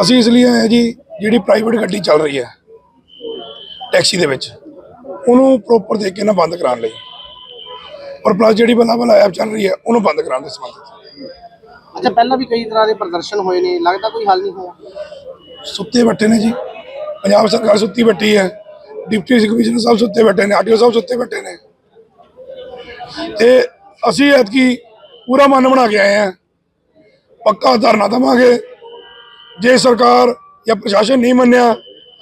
ਅਸੀਂ ਇਸ ਲਈ ਆਏ ਜੀ ਜਿਹੜੀ ਪ੍ਰਾਈਵੇਟ ਗੱਡੀ ਚੱਲ ਰਹੀ ਹੈ ਟੈਕਸੀ ਦੇ ਵਿੱਚ ਉਹਨੂੰ ਪ੍ਰੋਪਰ ਦੇਖ ਕੇ ਨਾ ਬੰਦ ਕਰਾਉਣ ਲਈ। ਔਰ ਪਲੱਸ ਜਿਹੜੀ ਬਲਾ ਬਲਾ ਐਪ ਚੱਲ ਰਹੀ ਹੈ ਉਹਨੂੰ ਬੰਦ ਕਰਾਉਣ ਦੇ ਸੰਬੰਧ ਅੱਛਾ ਪਹਿਲਾਂ ਵੀ ਕਈ ਤਰ੍ਹਾਂ ਦੇ ਪ੍ਰਦਰਸ਼ਨ ਹੋਏ ਨੇ ਲੱਗਦਾ ਕੋਈ ਹੱਲ ਨਹੀਂ ਹੋਇਆ। ਸੁੱਤੇ ਬੈਠੇ ਨੇ ਜੀ। ਪੰਜਾਬ ਸਰਕਾਰ ਸੁੱਤੀ ਬੈਠੀ ਹੈ। ਡਿਪਟੀ ਕਮਿਸ਼ਨਰ ਸਾਹਿਬ ਸੁੱਤੇ ਬੈਠੇ ਨੇ ਆਰਟੀਓ ਸਾਹਿਬ ਸੁੱਤੇ ਬੈਠੇ ਨੇ। ਤੇ ਅਸੀਂ ਐਤਕੀ ਪੂਰਾ ਮਨ ਬਣਾ ਕੇ ਆਏ ਹਾਂ। ਪੱਕਾ ਧਰਨਾ ਦੇਵਾਂਗੇ। ਜੇ ਸਰਕਾਰ ਜਾਂ ਪ੍ਰਸ਼ਾਸਨ ਨਹੀਂ ਮੰਨਿਆ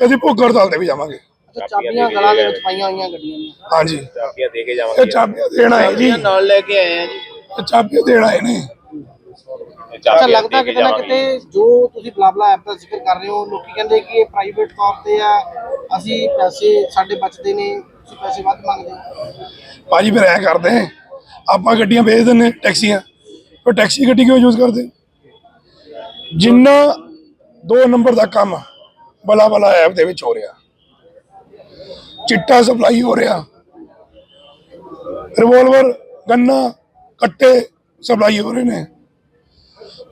ਤੇ ਅਸੀਂ ਭੁੱਖ ਹੜਤਾਲ ਤੇ ਵੀ ਜਾਵਾਂਗੇ। ਅੱਛਾ ਚਾਬੀਆਂ ਗਲਾਂ ਦੇ ਵਿੱਚ ਪਾਈਆਂ ਹੋਈਆਂ ਗੱਡੀਆਂ ਦੀਆਂ। ਹਾਂਜੀ। ਚਾਬੀਆਂ ਦੇ ਕੇ ਇਹ ਜਾਵਾਂਗੇ ਚਾਬੀਆਂ ਦੇਣ ਆਏ ਜੀ। ਨਾਲ ਲੈ ਕੇ ਆਏ ਆ ਜੀ। ਇਹ ਚਾਬੀਆਂ ਦੇਣ ਆਏ ਨੇ। ਅੱਛਾ ਚਾਬੀਆਂ ਲੱਗਦਾ ਦੇ ਕੇ ਕਿਤੇ ਨਾ ਜਾਵਾਂਗੇ। ਕਿਤੇ ਜੋ ਤੁਸੀਂ ਬਲਾਬਲਾ ਐਪ ਦਾ ਜ਼ਿਕਰ ਕਰ ਰਹੇ ਹੋ ਲੋਕੀ ਕਹਿੰਦੇ ਕਿ ਇਹ ਪ੍ਰਾਈਵੇਟ ਤੌਰ ਤੇ ਆ। ਅਸੀਂ ਪੈਸੇ ਸਾਡੇ ਬਚਦੇ ਨੇ ਤੁਸੀਂ ਪੈਸੇ ਵੱਧ ਮੰਗਦੇ ਹੋ। ਭਾਜੀ ਫਿਰ ਐ ਕਰਦੇ ਆਪਾਂ ਗੱਡੀਆਂ ਵੇਚ ਦਿੰਨੇ ਟੈਕਸੀਆਂ। ਫਿਰ ਟੈਕਸੀ ਗੱਡੀ ਕਿਉਂ ਯੂਜ਼ ਕਰਦੇ? ਜਿੰਨਾ ਦੋ ਨੰਬਰ ਦਾ ਕੰਮ ਬਲਾ ਬਲਾ ਐਪ ਦੇ ਵਿੱਚ ਹੋ ਰਿਹਾ। ਚਿੱਟਾ ਸਪਲਾਈ ਹੋ ਰਿਹਾ। ਰਿਵੋਲਵਰ, ਗੰਨਾ, ਕੱਟੇ ਸਪਲਾਈ ਹੋ ਰਹੇ ਨੇ।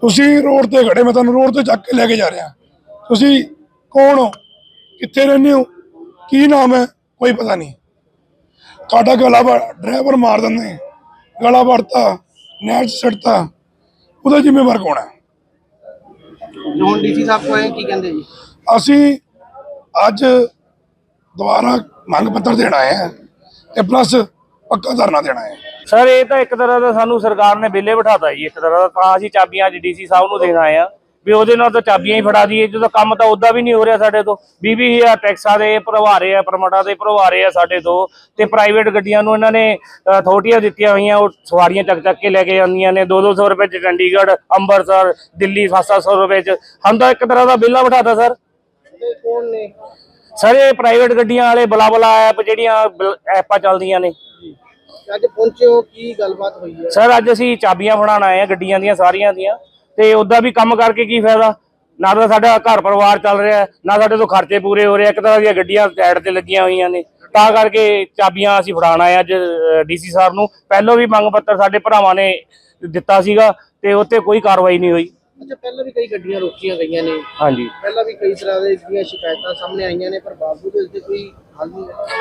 ਤੁਸੀਂ ਰੋਡ ਤੇ ਖੜੇ, ਮੈਂ ਤੁਹਾਨੂੰ ਰੋਡ ਤੇ ਚੱਕ ਕੇ ਲੈ ਕੇ ਜਾ ਰਿਹਾ। ਤੁਸੀਂ ਕੌਣ ਹੋ? ਕਿੱਥੇ ਰਹਿੰਦੇ ਹੋ? ਕੀ ਨਾਮ ਹੈ? ਕੋਈ ਪਤਾ ਨਹੀਂ। ਤੁਹਾਡਾ ਗਲਾ ਡਰਾਈਵਰ ਮਾਰ ਦਿੰਦੇ ਗਲਾ ਵੜਤਾ ਨੈਟ 'ਚ ਸੱਟਤਾ ਉਹਦਾ ਜ਼ਿੰਮੇਵਾਰ ਕੌਣ ਹੈ? ਜੋ ਹੁਣ ਡੀਸੀ ਸਾਹਿਬ ਕੋਲ ਆਏ ਕੀ ਕਹਿੰਦੇ ਜੀ? ਅਸੀਂ ਅੱਜ ਦੁਬਾਰਾ ਮੰਗ ਪੱਤਰ ਦੇਣ ਆਏ ਹਾਂ ਤੇ ਪਲੱਸ ਪੱਕਾ ਧਰਨਾ ਦੇਣਾ ਹੈ। ਸਰ ਇਹ ਤਾਂ ਇੱਕ ਤਰ੍ਹਾਂ ਦਾ ਸਾਨੂੰ ਸਰਕਾਰ ਨੇ ਬਿੱਲੇ ਬਿਠਾਤਾ ਜੀ ਇੱਕ ਤਰ੍ਹਾਂ ਦਾ ਤਾਂ ਅਸੀਂ ਚਾਬੀਆਂ ਅੱਜ ਡੀਸੀ ਸਾਹਿਬ ਨੂੰ ਦੇਣ ਆਏ ਆ ਵੀ ਉਹਦੇ ਨਾਲ ਤਾਂ ਚਾਬੀਆਂ ਹੀ ਫੜਾ ਦਈਏ ਜਦੋਂ ਕੰਮ ਤਾਂ ਉਦਾਂ ਵੀ ਨਹੀਂ ਹੋ ਰਿਹਾ ਸਾਡੇ ਤੋਂ। 20 ਹਜ਼ਾਰ ਟੈਕਸਾਂ ਦੇ ਭਰਵਾਰੇ ਆ ਪਰਮਟਾਂ ਦੇ ਭਰਵਾਰੇ ਆ ਸਾਡੇ ਤੋਂ। ਤੇ ਪ੍ਰਾਈਵੇਟ ਗੱਡੀਆਂ ਨੂੰ ਇਹਨਾਂ ਨੇ ਅਥਾਰਟੀਆਂ ਦਿੱਤੀਆਂ ਹੋਈਆਂ ਉਹ ਸਵਾਰੀਆਂ ਚੱਕ ਚੱਕ ਕੇ ਲੈ ਕੇ ਜਾਂਦੀਆਂ ਨੇ। 2-200 ਰੁਪਏ ਚ ਚੰਡੀਗੜ੍ਹ ਅੰਮ੍ਰਿਤਸਰ ਦਿੱਲੀ 700 ਰੁਪਏ ਚ। ਸਾਨੂੰ ਤਾਂ ਇੱਕ ਤਰ੍ਹਾਂ ਦਾ ਬਿੱਲਾ ਬਿਠਾਤਾ ਸਰ। ਕੌਣ ਨੇ? ਸਰ ਇਹ ਪ੍ਰਾਈਵੇਟ ਗੱਡੀਆਂ ਵਾਲੇ ਬਲਾ ਬਲਾ ਐਪ ਜਿਹੜੀਆਂ ਐਪਾਂ ਚੱਲਦੀਆਂ ਨੇ। ਅੱਜ ਪਹੁੰਚੇ ਹੋ ਕੀ ਗੱਲਬਾਤ ਹੋਈ ਹੈ? ਸਰ ਅੱਜ ਅਸੀਂ ਚਾਬੀਆਂ ਫੜਾਉਣ ਆਏ ਆ ਗੱਡੀਆਂ ਦੀਆਂ ਸਾਰੀਆਂ ਦੀਆਂ। ਤੇ ਉਦਾਂ ਵੀ ਕੰਮ ਕਰਕੇ ਕੀ ਫਾਇਦਾ? ਨਾ ਤਾਂ ਸਾਡਾ ਘਰ ਪਰਿਵਾਰ ਚੱਲ ਰਿਹਾ ਹੈ, ਨਾ ਸਾਡੇ ਤੋਂ ਖਰਚੇ ਪੂਰੇ ਹੋ ਰਹੇ ਇੱਕ ਤਰ੍ਹਾਂ ਦੀਆਂ ਗੱਡੀਆਂ ਸਾਈਡ ਤੇ ਲੱਗੀਆਂ ਹੋਈਆਂ ਨੇ। ਤਾਂ ਕਰਕੇ ਚਾਬੀਆਂ ਅਸੀਂ ਫੜਾਉਣ ਆਏ ਅੱਜ ਡੀਸੀ ਸਾਹਿਬ ਨੂੰ। ਪਹਿਲਾਂ ਵੀ ਮੰਗ ਪੱਤਰ ਸਾਡੇ ਭਰਾਵਾਂ ਨੇ ਦਿੱਤਾ ਸੀਗਾ ਤੇ ਉੱਤੇ ਕੋਈ ਕਾਰਵਾਈ ਨਹੀਂ ਹੋਈ। ਅੱਛਾ ਪਹਿਲਾਂ ਵੀ ਕਈ ਗੱਡੀਆਂ ਰੋਕੀਆਂ ਗਈਆਂ ਨੇ। ਹਾਂਜੀ। ਪਹਿਲਾਂ ਵੀ ਕਈ ਤਰ੍ਹਾਂ ਦੇ ਦੀਆਂ ਸ਼ਿਕਾਇਤਾਂ ਸਾਹਮਣੇ ਆਈਆਂ ਨੇ ਪਰ ਬਾਵਜੂਦ ਇਸ ਦੇ ਕੋਈ ਹੈ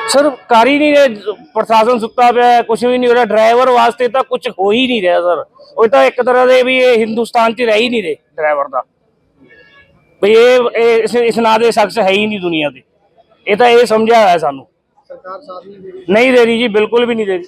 ਸਰ ਕਰ ਹੀ ਨਹੀਂ ਰਹੇ ਪ੍ਰਸ਼ਾਸਨ ਸੁੱਤਾ ਪਿਆ ਕੁਝ ਵੀ ਨਹੀਂ ਹੋ ਰਿਹਾ ਡਰਾਈਵਰ ਵਾਸਤੇ ਤਾਂ ਕੁਝ ਹੋ ਹੀ ਨਹੀਂ ਰਿਹਾ ਸਰ। ਉਹ ਤਾਂ ਇੱਕ ਤਰ੍ਹਾਂ ਦੇ ਵੀ ਇਹ ਹਿੰਦੁਸਤਾਨ 'ਚ ਰਹਿ ਹੀ ਨਹੀਂ ਰਹੇ ਡਰਾਈਵਰ ਦਾ ਵੀ ਇਹ ਇਹ ਇਸ ਇਸ ਨਾਂ ਦੇ ਸ਼ਖਸ ਹੈ ਹੀ ਨਹੀਂ ਦੁਨੀਆ ਤੇ ਇਹ ਤਾਂ ਇਹ ਸਮਝਿਆ ਹੋਇਆ ਸਾਨੂੰ। ਸਰਕਾਰ ਸਾਥ ਨਹੀਂ ਦੇ ਰਹੀ ਜੀ ਬਿਲਕੁਲ ਵੀ ਨਹੀਂ ਦੇ ਰਹੀ।